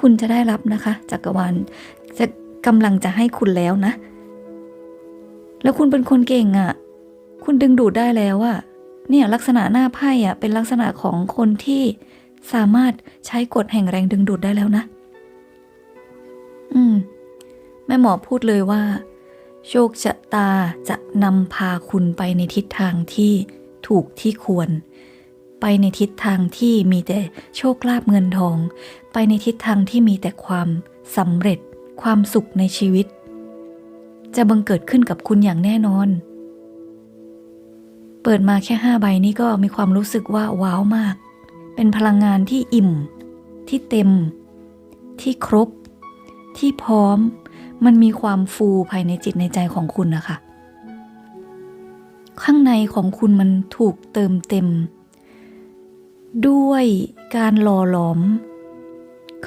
คุณจะได้รับนะคะจักรวาลจะกำลังจะให้คุณแล้วนะ แล้วคุณเป็นคนเก่งอะ่ะ คุณดึงดูดได้แล้วอะเนี่ยลักษณะหน้าไพ่อะเป็นลักษณะของคนที่สามารถใช้กฎแห่งแรงดึงดูดได้แล้วนะ อืม แม่หมอพูดเลยว่า โชคชะตาจะนำพาคุณไปในทิศทางที่ถูกที่ควร ไปในทิศทางที่มีแต่โชคลาภเงินทอง ไปในทิศทางที่มีแต่ความสำเร็จ ความสุขในชีวิต จะบังเกิดขึ้นกับคุณอย่างแน่นอน เปิดมาแค่ห้าใบนี้ก็มีความรู้สึกว่าว้าวมาก เป็นพลังงานที่อิ่ม ที่เต็ม ที่ครบ ที่พร้อม มันมีความฟูภายในจิตในใจของคุณนะคะ ข้างในของคุณมันถูกเติมเต็ม ด้วยการหล่อหลอม